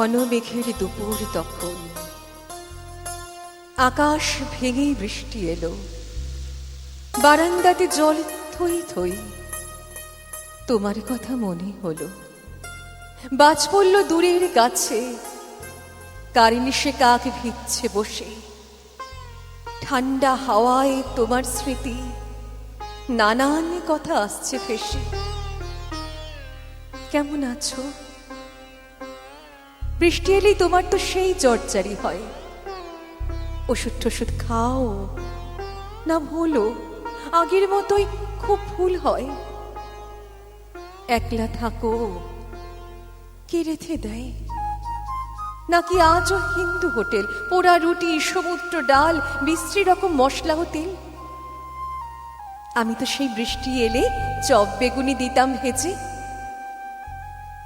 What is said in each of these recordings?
ঘন মেঘের দুপুর তখন আকাশ ভেঙে বৃষ্টি এলো। বারান্দাতে জল থই থই। তোমার কথা মনে হলো। বাজ পড়ল দূরের গাছে। কারিনিশে কাক ভিজছে বসে। ঠান্ডা হাওয়ায় তোমার স্মৃতি। নানান কথা আসছে ফেসে কেমন আছো? বৃষ্টি এলেই তোমার তো সেই জর্জারি হয়। ওষুধ টষুধ খাও। না ভুলো, আগের মতোই খুব ভুল হয়। একলা থাকো, কে রেথে দেয়? নাকি আজও হিন্দু হোটেল, পোড়া রুটি, সমুদ্র ডাল, বিশ্রী রকম মশলা তেল? আমি তো সেই বৃষ্টি এলে চপ বেগুনি দিতাম ভেজে।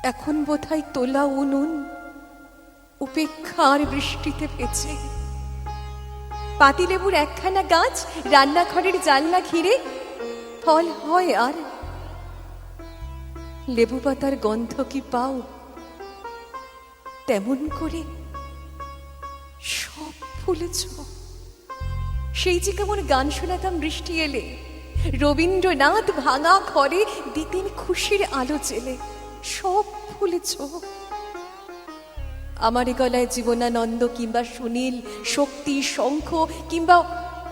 এখন বোধহয় তোলা উনুন উপেক্ষার বৃষ্টিতে ভেজে। পাতিলেবুর একখানা গাছ রান্নাঘরের জানলা ঘিরে ফল হয় আর লেবু পাতার গন্ধ কি পাও? তেমন করে সব ভুলেছ সেই যে কেমন গান শোনাতাম বৃষ্টি এলে, রবীন্দ্রনাথ ভাঙা ঘরে দিতেন খুশির আলো জেলে, সব ভুলেছ আমার গলায় জীবনানন্দ কিংবা সুনীল, শক্তি, শঙ্খ কিংবা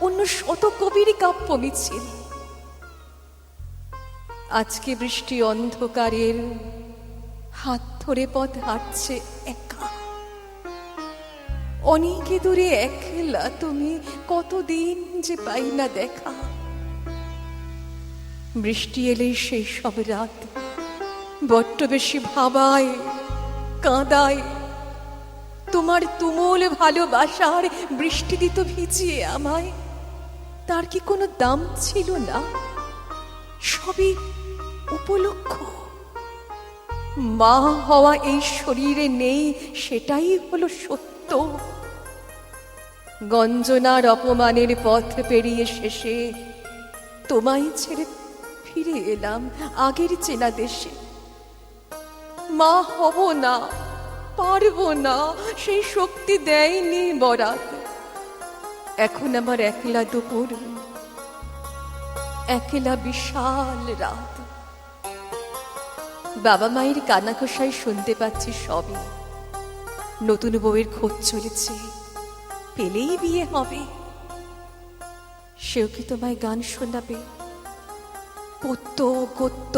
অন্য শত কবির কাব্য মিছিল। আজকে বৃষ্টি অন্ধকারের হাত ধরে পথ হাঁটছে একা। অনেকে দূরে একলা তুমি কতদিন যে পাই না দেখা। বৃষ্টি এলেই সেই সব রাত বড্ড বেশি ভাবায়, কাঁদায় তোমার তুমুল ভালোবাসার বৃষ্টি দিত ভিজিয়ে আমায়। তার কি কোনো দাম ছিল না? সবই উপলক্ষ। মা হওয়া এই শরীরে নেই, সেটাই হলো সত্য। গঞ্জনার অপমানের পথ পেরিয়ে শেষে তোমায় ছেড়ে ফিরে এলাম আগের চেনা দেশে। মা হব না। পারব না, সেই শক্তি দেয়নি বরাত। এখন আমার একলা দুপুর, একলা বিশাল রাত। বাবা মায়ের কানাকষায় শুনতে পাচ্ছি সবই। নতুন বউয়ের খোঁজ চলেছে, পেলেই বিয়ে হবে। সেও কি তোমায় গান শোনাবে পত্য গত্য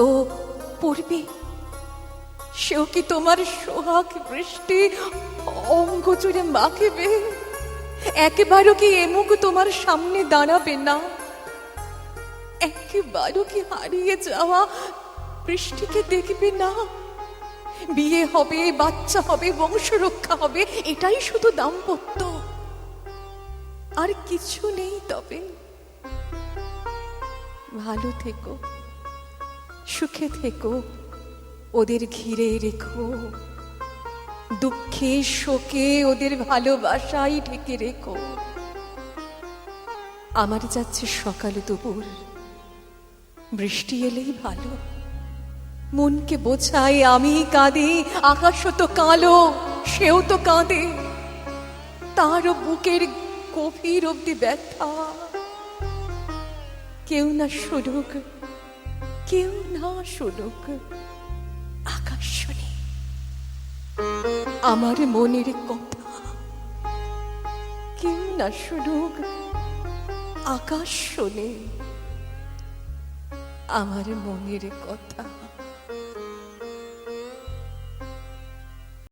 পড়বে? সেও কি তোমার সোহাগ বৃষ্টি অঙ্গ জুড়ে মাখিবে। একেবারও কি এমুক তোমার সামনে দাঁড়াবে না? একেবারও কি হারিয়ে যাওয়া বৃষ্টিকে দেখবে না? বিয়ে হবে, বাচ্চা হবে, বংশ রক্ষা হবে, এটাই শুধু দাম্পত্য। আর কিছু নেই তবে। ভালো থেকো, সুখে থেকো। ওদের ঘিরে রেখো। দুঃখে শোকে ওদের ভালোবাসাই ঢেকে রেখো। আমার যাচ্ছে সকালে দুপুর। বৃষ্টি এলেই ভালো। মনকে বোঝাই আমি কাঁদি আকাশও তো কালো, সেও তো কাঁদে। তারও বুকের গভীর অব্দি ব্যথা। কেউ না শুনুক, কেউ না শুনুক। আমার মনের কথা। কেউ না শুনুক আকাশ শোনে আমার মনের কথা।